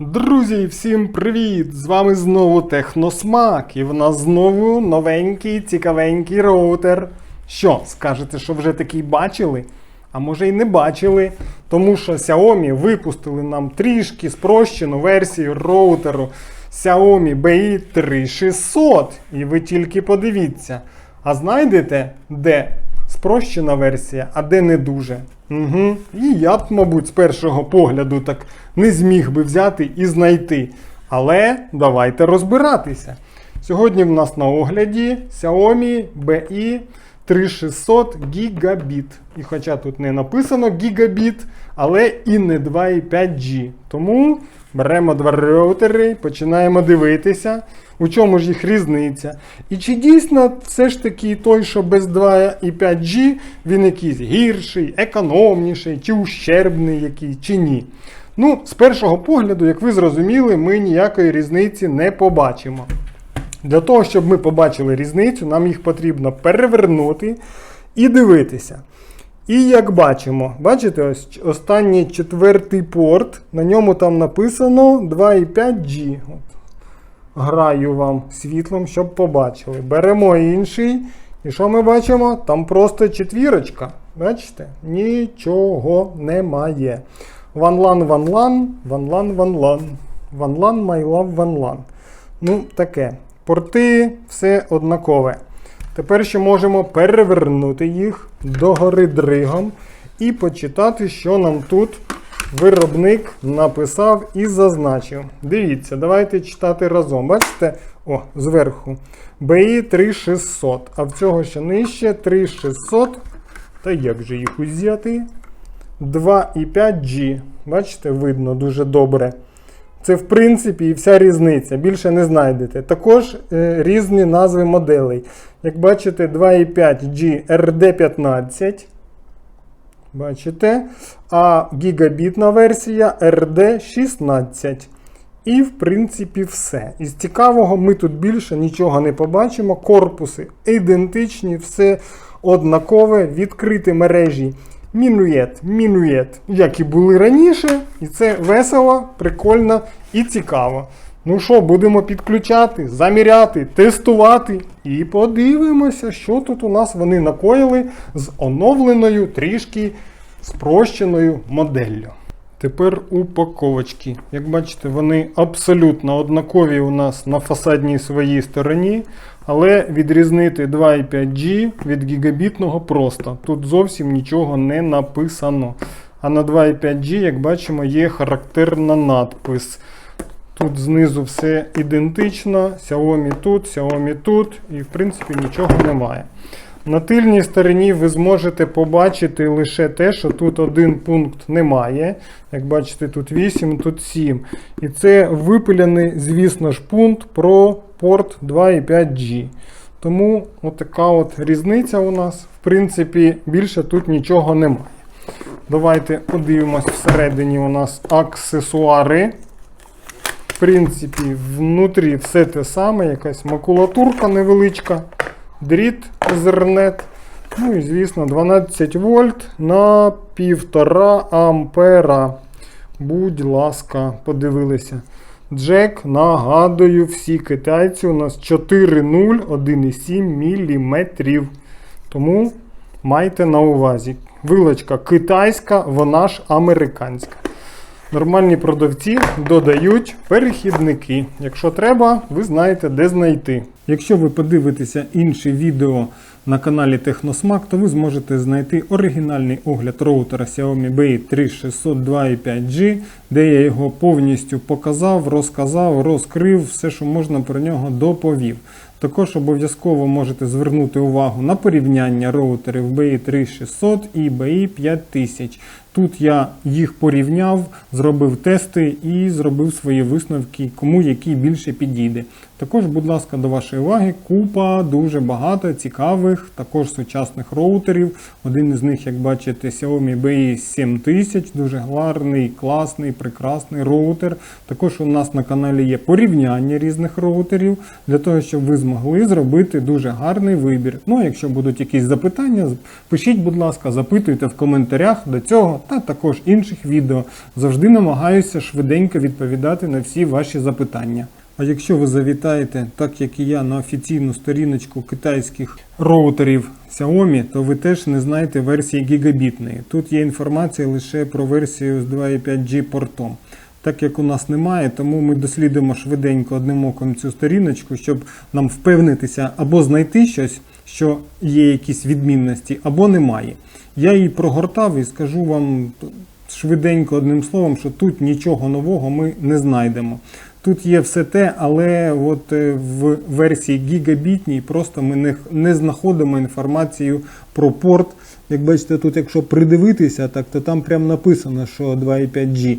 Друзі, всім привіт! З вами знову Техносмак, і в нас знову новенький, цікавенький роутер. Що, скажете, що вже такий бачили? А може й не бачили, тому що Xiaomi випустили нам трішки спрощену версію роутеру Xiaomi BI 3600. І ви тільки подивіться. А знайдете, де спрощена версія, а де не дуже. Угу. І я б, мабуть, з першого погляду так не зміг би взяти і знайти. Але давайте розбиратися. Сьогодні в нас на огляді Xiaomi BI 3600 Gigabit. І хоча тут не написано Gigabit, але і не 2,5G. Тому беремо два роутери, починаємо дивитися, у чому ж їх різниця. І чи дійсно все ж таки той, що без 2,5G, він якийсь гірший, економніший, чи ущербний який, чи ні. Ну, з першого погляду, як ви зрозуміли, ми ніякої різниці не побачимо. Для того, щоб ми побачили різницю, нам їх потрібно перевернути і дивитися. І як бачимо, бачите, ось останній четвертий порт, на ньому там написано 2,5G. От. Граю вам світлом, щоб побачили. Беремо інший. І що ми бачимо? Там просто четвірочка. Бачите? Нічого немає. Ванлан, ванлан, ванлан, ванлан. Ванлан, love, ванлан. Ну, таке. Порти все однакове. Тепер ще можемо перевернути їх догори дригом і почитати, що нам тут виробник написав і зазначив. Дивіться, давайте читати разом. Бачите? О, зверху. BI 3600. А в цього ще нижче 3600. Та як же їх узяти? 2,5G. Бачите, видно дуже добре. Це, в принципі, і вся різниця. Більше не знайдете. Також е, різні назви моделей. Як бачите, 2,5G RD15. Бачите? А гігабітна версія RD16. І, в принципі, все. Із цікавого, ми тут більше нічого не побачимо. Корпуси ідентичні, все однакове, відкриті мережі. Мінуєт, мінуєт, як і були раніше, і це весело, прикольно і цікаво. Ну що, будемо підключати, заміряти, тестувати і подивимося, що тут у нас вони накоїли з оновленою трішки спрощеною моделлю. Тепер упаковочки. Як бачите, вони абсолютно однакові у нас на фасадній своїй стороні, але відрізнити 2,5G від гігабітного просто. Тут зовсім нічого не написано. А на 2,5G, як бачимо, є характерна надпис. Тут знизу все ідентично, Xiaomi тут, Xiaomi тут, і в принципі нічого немає. На тильній стороні ви зможете побачити лише те, що тут один пункт немає. Як бачите, тут 8, тут 7. І це випилений, звісно ж, пункт про порт 2,5G. Тому отака от різниця у нас. В принципі, більше тут нічого немає. Давайте подивимось всередині у нас аксесуари. В принципі, внутрі все те саме, якась макулатурка невеличка, дріт Ethernet. Ну і, звісно, 12 вольт на 1,5 ампера. Будь ласка, подивилися. Джек, нагадую, всі китайці у нас 4,0 1,7 мм. Тому майте на увазі. Вилочка китайська, вона ж американська. Нормальні продавці додають перехідники. Якщо треба, ви знаєте, де знайти. Якщо ви подивитеся інше відео на каналі Техносмак, то ви зможете знайти оригінальний огляд роутера Xiaomi BI 3600 2.5G, де я його повністю показав, розказав, розкрив, все, що можна про нього доповів. Також обов'язково можете звернути увагу на порівняння роутерів BI 3600 і BI 5000. Тут я їх порівняв, зробив тести і зробив свої висновки, кому який більше підійде. Також, будь ласка, до вашої уваги, купа дуже багато цікавих, також сучасних роутерів. Один із них, як бачите, Xiaomi BI 7000, дуже гарний, класний, прекрасний роутер. Також у нас на каналі є порівняння різних роутерів, для того, щоб ви змогли зробити дуже гарний вибір. Ну, а якщо будуть якісь запитання, пишіть, будь ласка, запитуйте в коментарях. До цього та також інших відео. Завжди намагаюся швиденько відповідати на всі ваші запитання. А якщо ви завітаєте, так як і я, на офіційну сторіночку китайських роутерів Xiaomi, то ви теж не знаєте версії гігабітної. Тут є інформація лише про версію з 2.5G портом. Так як у нас немає, тому ми дослідимо швиденько одним оком цю сторіночку, щоб нам впевнитися або знайти щось, що є якісь відмінності, або немає. Я її прогортав і скажу вам швиденько одним словом, що тут нічого нового ми не знайдемо. Тут є все те, але от е, в версії гігабітній просто ми не, не знаходимо інформацію про порт. Як бачите, тут, якщо придивитися, так то там прямо написано, що 2.5G.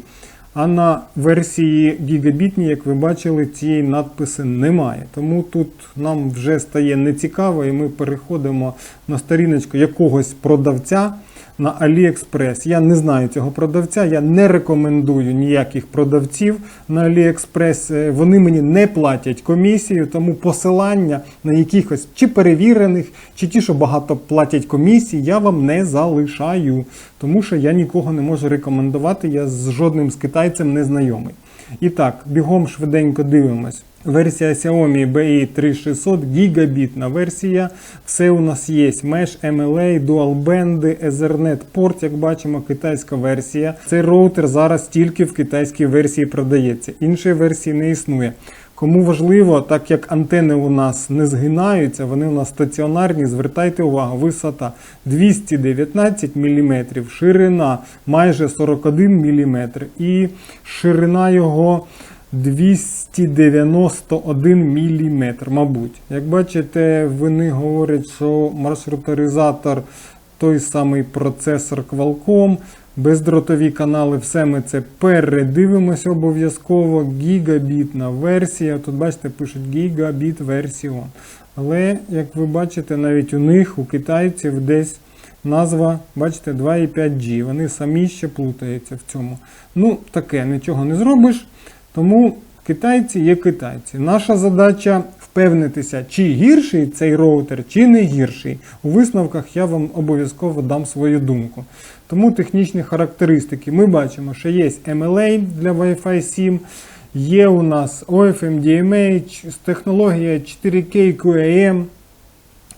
А на версії гігабітні, як ви бачили, цієї надписи немає. Тому тут нам вже стає нецікаво, і ми переходимо на сторіночку якогось продавця на AliExpress. Я не знаю цього продавця, я не рекомендую ніяких продавців на AliExpress. Е, Вони мені не платять комісію, тому посилання на якихось чи перевірених, чи ті, що багато платять комісії, я вам не залишаю. Тому що я нікого не можу рекомендувати, я з жодним з китайцем не знайомий. І так, бігом швиденько дивимось. Версія Xiaomi BI 3600 гігабітна версія. Все у нас є. Mesh, MLA, Dual Band, Ethernet порт, як бачимо, китайська версія. Цей роутер зараз тільки в китайській версії продається. Іншої версії не існує. Кому важливо, так як антени у нас не згинаються, вони у нас стаціонарні, звертайте увагу, висота 219 мм, ширина майже 41 мм і ширина його 291 мм, мабуть. Як бачите, вони говорять, що маршрутизатор той самий процесор Qualcomm, бездротові канали, все ми це передивимось обов'язково. Гігабітна версія. Тут бачите, пишуть гігабіт версіон. Але, як ви бачите, навіть у них, у китайців, десь назва, бачите, 2,5G. Вони самі ще плутаються в цьому. Ну, таке, нічого не зробиш. Тому китайці є китайці. Наша задача впевнитися, чи гірший цей роутер, чи не гірший. У висновках я вам обов'язково дам свою думку. Тому технічні характеристики. Ми бачимо, що є MLA для Wi-Fi 7. Є у нас OFM технологія 4K QAM.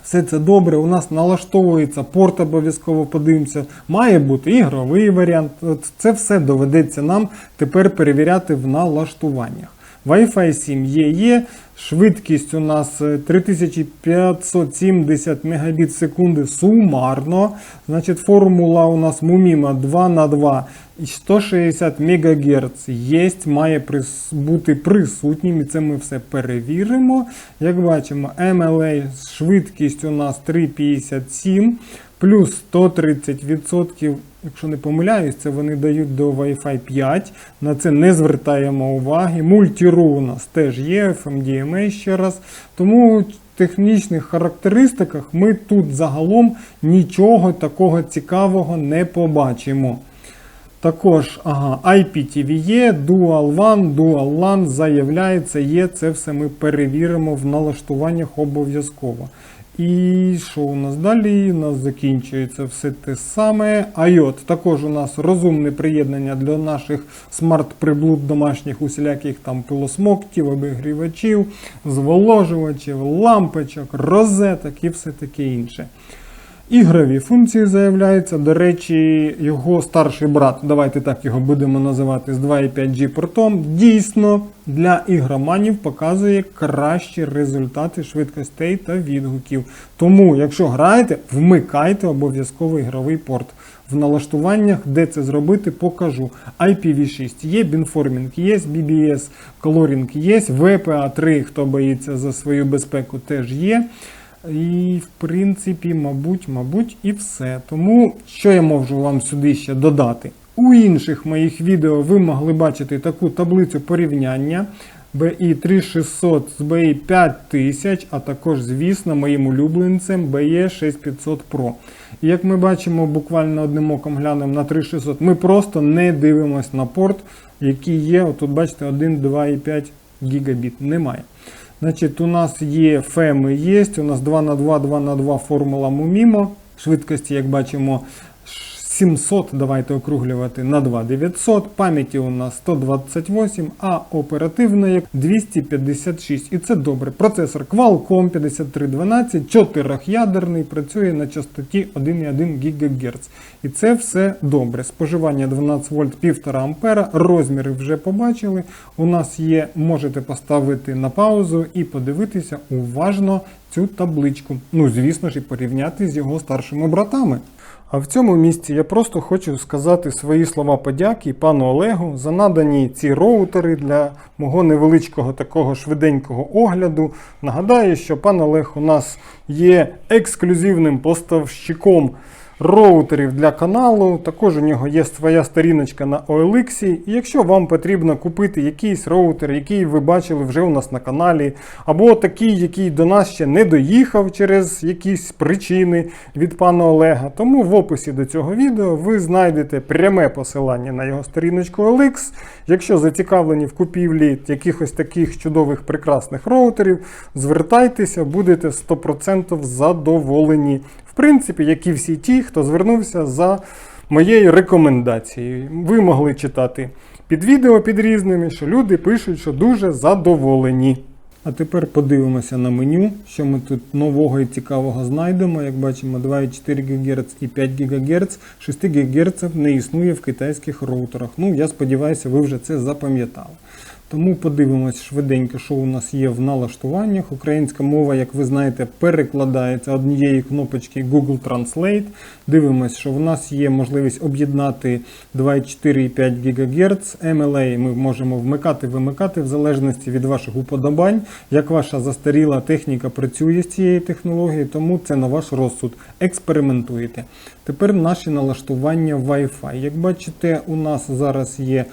Все це добре, у нас налаштовується порт, обов'язково подивимося. Має бути ігровий варіант. От Це все доведеться нам тепер перевіряти в налаштуваннях. Wi-Fi 7 є, є. Швидкість у нас е, 3570 Мбіт секунди сумарно. Значить, формула у нас Муміма 2 на 2 і 160 МГц є, має бути присутнім, і це ми все перевіримо. Як бачимо, MLA швидкість у нас 3,57 плюс 130%, якщо не помиляюсь, це вони дають до Wi-Fi 5. На це не звертаємо уваги. Мультіру у нас теж є, FMDMA ще раз. Тому в технічних характеристиках ми тут загалом нічого такого цікавого не побачимо. Також ага, IPTV є, Dual WAN, Dual LAN заявляється, є. Це все ми перевіримо в налаштуваннях обов'язково. І що у нас далі? У нас закінчується все те саме. IOT також у нас розумне приєднання для наших смарт-приблуд домашніх усіляких там пилосмоктів, обігрівачів, зволожувачів, лампочок, розеток і все таке інше. Ігрові функції заявляються. До речі, його старший брат, давайте так його будемо називати з 2,5G портом, дійсно для ігроманів показує кращі результати швидкостей та відгуків. Тому, якщо граєте, вмикайте обов'язково ігровий порт. В налаштуваннях, де це зробити, покажу. IPv6 є, Beamforming є, BBS Coloring є, VPA3, хто боїться за свою безпеку, теж є. І, в принципі, мабуть, мабуть, і все. Тому що я можу вам сюди ще додати? У інших моїх відео ви могли бачити таку таблицю порівняння BI 3600 з BI 5000, а також, звісно, моїм улюбленцем BE 6500 Pro. І як ми бачимо, буквально одним оком глянемо на 3600, ми просто не дивимося на порт, який є. Отут, бачите, 1, 2,5 гігабіт. Немає. Значить, у нас є феми є, у нас 2 на 2 2 на 2 формула Мумімо. Швидкості, як бачимо, 700, давайте округлювати на 2900, пам'яті у нас 128, а оперативної 256. І це добре. Процесор Qualcomm 5312, 4-ядерний, працює на частоті 1,1 ГГц. І це все добре. Споживання 12 вольт 1,5 ампера, розміри вже побачили. У нас є, можете поставити на паузу і подивитися уважно цю табличку. Ну, звісно ж, і порівняти з його старшими братами. А в цьому місці я просто хочу сказати свої слова подяки пану Олегу за надані ці роутери для мого невеличкого такого швиденького огляду. Нагадаю, що пан Олег у нас є ексклюзивним поставщиком роутерів для каналу. Також у нього є своя сторіночка на OLX. І якщо вам потрібно купити якийсь роутер, який ви бачили вже у нас на каналі, або такий, який до нас ще не доїхав через якісь причини від пана Олега, тому в описі до цього відео ви знайдете пряме посилання на його сторіночку OLX. Якщо зацікавлені в купівлі якихось таких чудових прекрасних роутерів, звертайтеся, будете 100% задоволені. В принципі, як і всі ті, хто звернувся за моєю рекомендацією. Ви могли читати під відео під різними, що люди пишуть, що дуже задоволені. А тепер подивимося на меню, що ми тут нового і цікавого знайдемо. Як бачимо, 2,4 ГГц і 5 ГГц. 6 ГГц не існує в китайських роутерах. Ну, я сподіваюся, ви вже це запам'ятали. Тому подивимось швиденько, що у нас є в налаштуваннях. Українська мова, як ви знаєте, перекладається однієї кнопочки Google Translate. Дивимось, що в нас є можливість об'єднати 2,4,5 ГГц. MLA ми можемо вмикати-вимикати в залежності від ваших уподобань. Як ваша застаріла техніка працює з цією технологією, тому це на ваш розсуд. Експериментуєте. Тепер наші налаштування Wi-Fi. Як бачите, у нас зараз є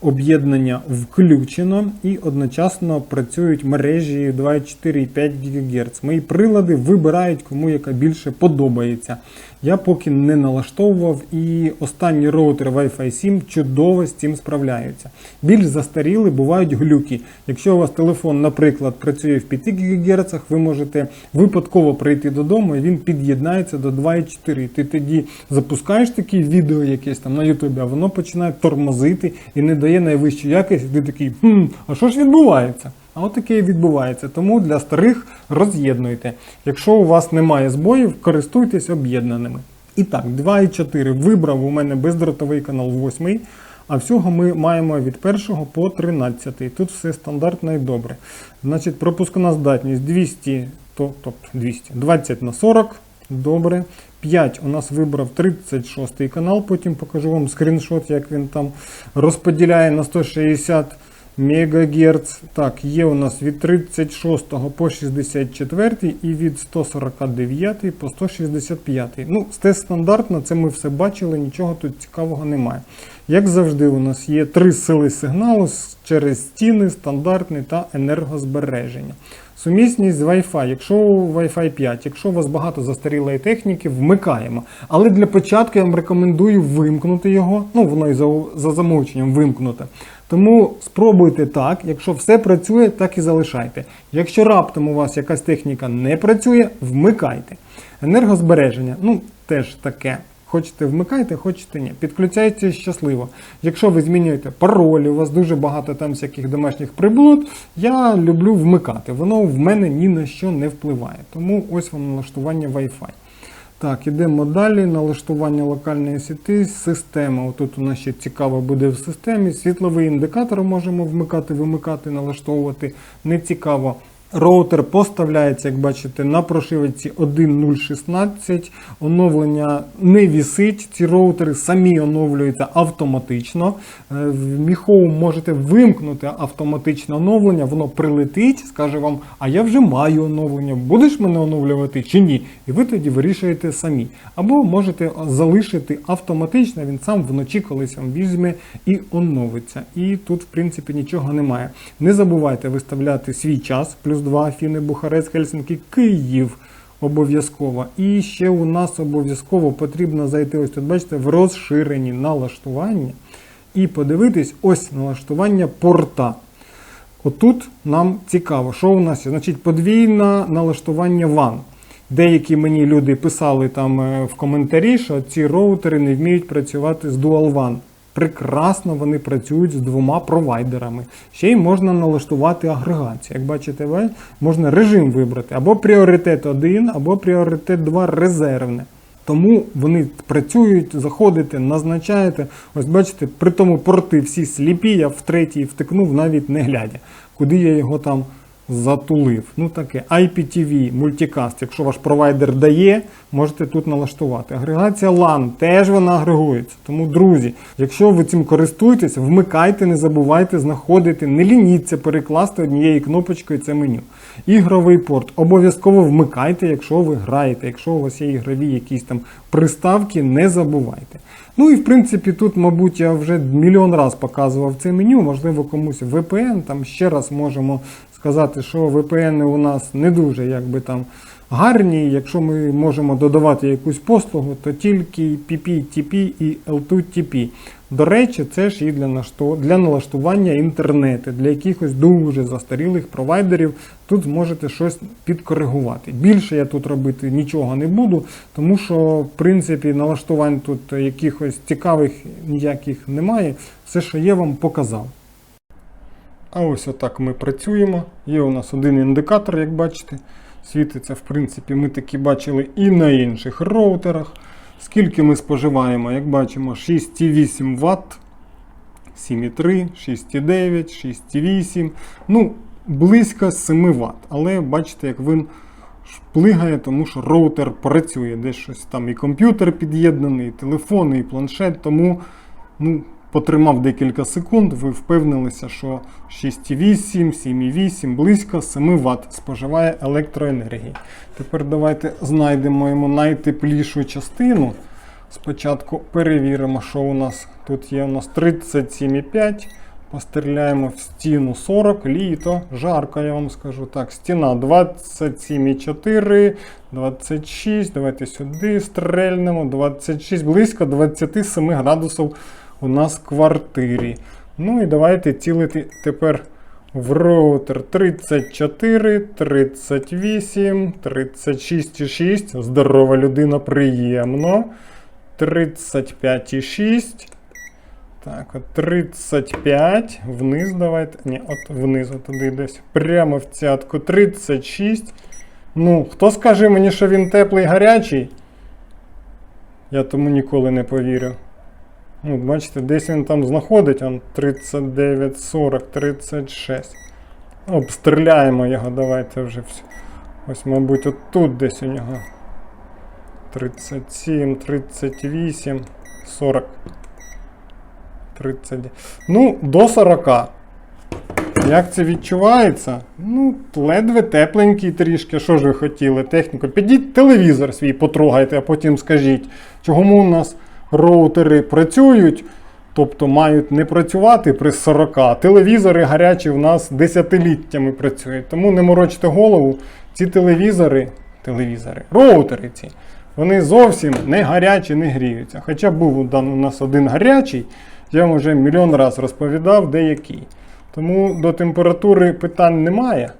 об'єднання включено і одночасно працюють мережі 2,4,5 ГГц. Мої прилади вибирають, кому яка більше подобається. Я поки не налаштовував і останні роутери Wi-Fi 7 чудово з цим справляються. Більш застаріли бувають глюки. Якщо у вас телефон, наприклад, працює в 5 ГГц, ви можете випадково прийти додому і він під'єднається до 2,4. Ти тоді запускаєш таке відео якесь там на Ютубі, а воно починає тормозити і не дає найвищу якість. І ти такий, хм, а що ж відбувається? А от таке і відбувається. Тому для старих роз'єднуйте. Якщо у вас немає збоїв, користуйтесь об'єднаними. І так, 2,4 вибрав у мене бездротовий канал 8. А всього ми маємо від 1 по 13. Тут все стандартно і добре. Значить, пропускна здатність 200, то, тобто 200, 20 на 40. Добре. 5 у нас вибрав 36 канал, потім покажу вам скріншот, як він там розподіляє на 160 МГц. Так, є у нас від 36 по 64 і від 149 по 165. Ну, це стандартно, це ми все бачили, нічого тут цікавого немає. Як завжди, у нас є три сили сигналу через стіни, стандартний та енергозбереження. Сумісність з Wi-Fi. Якщо Wi-Fi 5, якщо у вас багато застарілої техніки, вмикаємо. Але для початку я вам рекомендую вимкнути його. Ну, воно і за, за замовченням вимкнуте. Тому спробуйте так, якщо все працює, так і залишайте. Якщо раптом у вас якась техніка не працює, вмикайте. Енергозбереження, ну теж таке. Хочете вмикайте, хочете ні. Підключайте щасливо. Якщо ви змінюєте паролі, у вас дуже багато там всяких домашніх приблуд, я люблю вмикати. Воно в мене ні на що не впливає. Тому ось вам налаштування Wi-Fi. Так, ідемо далі. Налаштування локальної сіти, система. Отут у нас ще цікаво буде в системі. Світловий індикатор можемо вмикати, вимикати, налаштовувати. Не цікаво. Роутер поставляється, як бачите, на прошивці 1.016. Оновлення не вісить. Ці роутери самі оновлюються автоматично. Е, В Міхоу можете вимкнути автоматичне оновлення, воно прилетить, скаже вам, а я вже маю оновлення, будеш мене оновлювати чи ні? І ви тоді вирішуєте самі. Або можете залишити автоматично, він сам вночі колись вам візьме і оновиться. І тут, в принципі, нічого немає. Не забувайте виставляти свій час, плюс 2 Афіни, Бухарест, Хельсинки, Київ. Обов'язково. І ще у нас обов'язково потрібно зайти, ось тут, бачите, в розширені налаштування і подивитись ось налаштування порта. Отут нам цікаво, що у нас є. Значить, подвійне налаштування WAN. Деякі мені люди писали там е, в коментарі, що ці роутери не вміють працювати з Dual WAN. Прекрасно вони працюють з двома провайдерами. Ще й можна налаштувати агрегацію. Як бачите, можна режим вибрати або пріоритет 1, або пріоритет 2 резервне. Тому вони працюють, заходите, назначаєте. Ось бачите, при тому порти всі сліпі, я в третій втикнув, навіть не глядя, куди я його там затулив. Ну таке. IPTV, мультикаст, якщо ваш провайдер дає, можете тут налаштувати. Агрегація LAN, теж вона агрегується. Тому, друзі, якщо ви цим користуєтесь, вмикайте, не забувайте знаходити, не лініться перекласти однією кнопочкою це меню. Ігровий порт обов'язково вмикайте, якщо ви граєте. Якщо у вас є ігрові якісь там приставки, не забувайте. Ну і в принципі тут, мабуть, я вже мільйон раз показував це меню, можливо, комусь VPN, там ще раз можемо сказати, що VPN у нас не дуже якби там гарні. Якщо ми можемо додавати якусь послугу, то тільки PPTP і L2TP. До речі, це ж і для, для налаштування інтернету, для якихось дуже застарілих провайдерів. Тут зможете щось підкоригувати. Більше я тут робити нічого не буду, тому що в принципі налаштувань тут якихось цікавих ніяких немає. Все, що є, вам показав. А ось отак ми працюємо. Є у нас один індикатор, як бачите. Світиться, в принципі, ми такі бачили і на інших роутерах. Скільки ми споживаємо, як бачимо, 6,8 Вт, 7,3, 6,9, 6,8. Ну, близько 7 Вт. Але бачите, як він плигає, тому що роутер працює. Десь щось там і комп'ютер під'єднаний, і телефон, і планшет. Тому ну, потримав декілька секунд, ви впевнилися, що 6,8, 7,8, близько 7 Вт споживає електроенергії. Тепер давайте знайдемо йому найтеплішу частину. Спочатку перевіримо, що у нас тут є. У нас 37,5. Постріляємо в стіну 40, літо, жарко, я вам скажу так. Стіна 27,4, 26. Давайте сюди стрельнемо. 26, близько 27 градусів у нас в квартирі. Ну і давайте цілити тепер в роутер 34, 38, 36,6. Здорова людина, приємно. 35,6. Так, от 35. Вниз давайте. Ні, от вниз, туди десь. Прямо в цятку. 36. Ну, хто скаже мені, що він теплий гарячий? Я тому ніколи не повірю. Ну, бачите, десь він там знаходить, он 39, 40, 36. Обстріляємо його, давайте вже все. Ось, мабуть, отут десь у нього. 37, 38, 40. 30. Ну, до 40. Як це відчувається? Ну, ледве тепленький трішки. Що ж ви хотіли? Техніку. Підіть телевізор свій потрогайте, а потім скажіть, чому у нас роутери працюють, тобто мають не працювати при 40. Телевізори гарячі в нас десятиліттями працюють. Тому не морочте голову. Ці телевізори, телевізори, роутери ці, вони зовсім не гарячі, не гріються. Хоча був у нас один гарячий, я вам вже мільйон раз розповідав, де який. Тому до температури питань немає.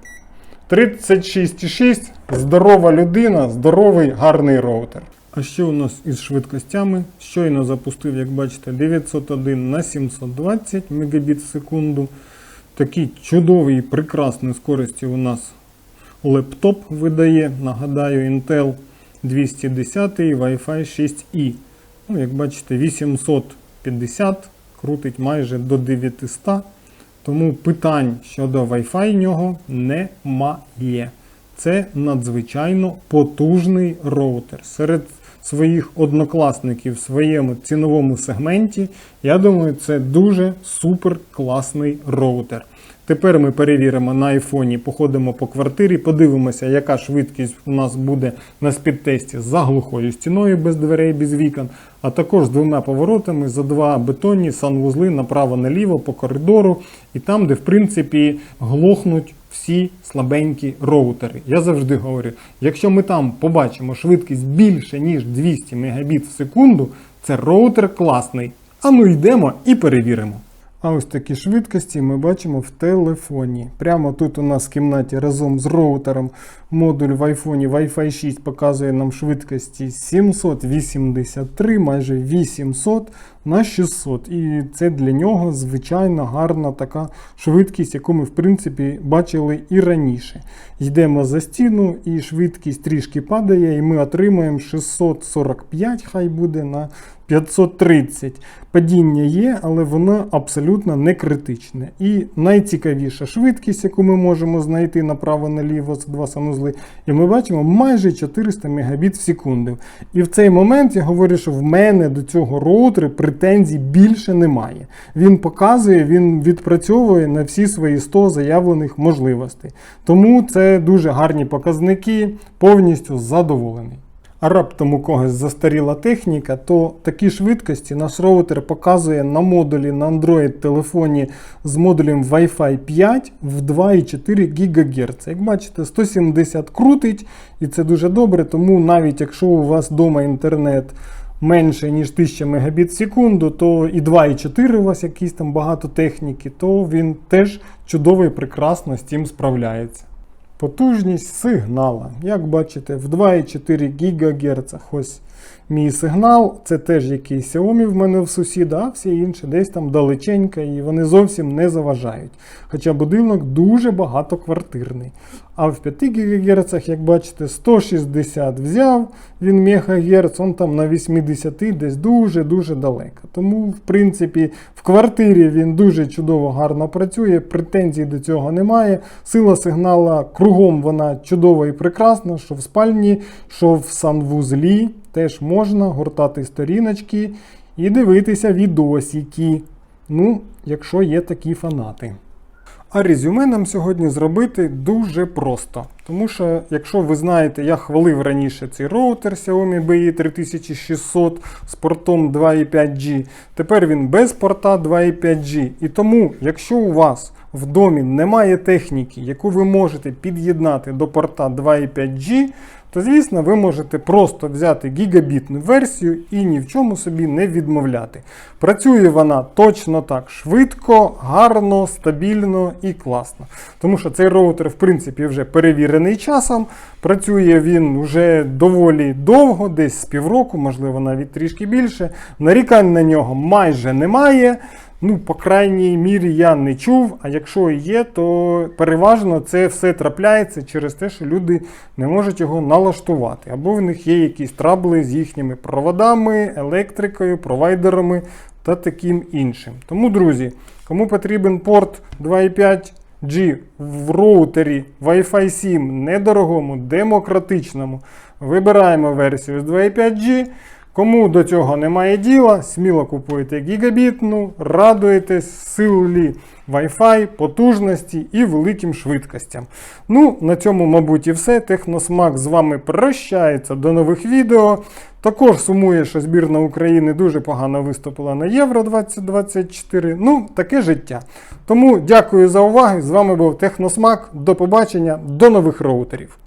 36,6 здорова людина, здоровий гарний роутер. А що у нас із швидкостями? Щойно запустив, як бачите, 901 на 720 Мбіт в секунду. Такі чудові і прекрасні скорості у нас лептоп видає. Нагадаю, Intel 210 Wi-Fi 6E. Ну, як бачите, 850 крутить майже до 900. Тому питань щодо Wi-Fi нього немає. Це надзвичайно потужний роутер. Серед своїх однокласників в своєму ціновому сегменті, я думаю, це дуже супер класний роутер. Тепер ми перевіримо на айфоні, походимо по квартирі, подивимося, яка швидкість у нас буде на спідтесті за глухою стіною без дверей, без вікон, а також з двома поворотами за два бетонні санвузли направо-наліво по коридору, і там, де в принципі глохнуть всі слабенькі роутери. Я завжди говорю, якщо ми там побачимо швидкість більше, ніж 200 Мбіт в секунду, це роутер класний. А ну йдемо і перевіримо. А ось такі швидкості ми бачимо в телефоні. Прямо тут у нас в кімнаті разом з роутером модуль в айфоні Wi-Fi 6 показує нам швидкості 783, майже 800 на 600. І це для нього звичайно гарна така швидкість, яку ми в принципі бачили і раніше. Йдемо за стіну, і швидкість трішки падає, і ми отримаємо 645, хай буде на 530. Падіння є, але воно абсолютно не критичне. І найцікавіша швидкість, яку ми можемо знайти направо-наліво з два санузли, і ми бачимо майже 400 Мбіт в секунду. І в цей момент я говорю, що в мене до цього роутера претензій більше немає. Він показує, він відпрацьовує на всі свої 100 заявлених можливостей. Тому це дуже гарні показники, повністю задоволений. А раптом у когось застаріла техніка, то такі швидкості наш роутер показує на модулі на Android телефоні з модулем Wi-Fi 5 в 2,4 ГГц. Як бачите, 170 крутить, і це дуже добре, тому навіть якщо у вас вдома інтернет менше, ніж 1000 Мбіт в секунду, то і 2,4 у вас якісь там багато техніки, то він теж чудово і прекрасно з цим справляється. Потужність сигнала. Як бачите, в 2,4 ГГц ось мій сигнал. Це теж якийсь Xiaomi в мене в сусіда, а всі інші десь там далеченько і вони зовсім не заважають. Хоча будинок дуже багатоквартирний. А в 5 ГГц, як бачите, 160 взяв він МГц, он там на 80 десь дуже-дуже далеко. Тому, в принципі, в квартирі він дуже чудово гарно працює, претензій до цього немає. Сила сигнала кругом вона чудова і прекрасна, що в спальні, що в санвузлі. Теж можна гортати сторіночки і дивитися відосики. Ну, якщо є такі фанати. А резюме нам сьогодні зробити дуже просто. Тому що, якщо ви знаєте, я хвалив раніше цей роутер Xiaomi BI 3600 з портом 2.5G. Тепер він без порта 2.5G. І тому, якщо у вас в домі немає техніки, яку ви можете під'єднати до порта 2.5G, то звісно ви можете просто взяти гігабітну версію і ні в чому собі не відмовляти. Працює вона точно так швидко, гарно, стабільно і класно. Тому що цей роутер, в принципі, вже перевірений часом. Працює він вже доволі довго, десь з півроку, можливо, навіть трішки більше. Нарікань на нього майже немає. Ну, по крайній мірі, я не чув, а якщо є, то переважно це все трапляється через те, що люди не можуть його налаштувати. Або в них є якісь трабли з їхніми проводами, електрикою, провайдерами та таким іншим. Тому, друзі, кому потрібен порт 2.5G в роутері Wi-Fi 7 недорогому, демократичному, вибираємо версію з 2.5G. Кому до цього немає діла, сміло купуєте гігабітну, радуєтесь силі Wi-Fi, потужності і великим швидкостям. Ну, на цьому, мабуть, і все. Техносмак з вами прощається до нових відео. Також сумує, що збірна України дуже погано виступила на Євро 2024. Ну, таке життя. Тому дякую за увагу. З вами був Техносмак. До побачення, до нових роутерів.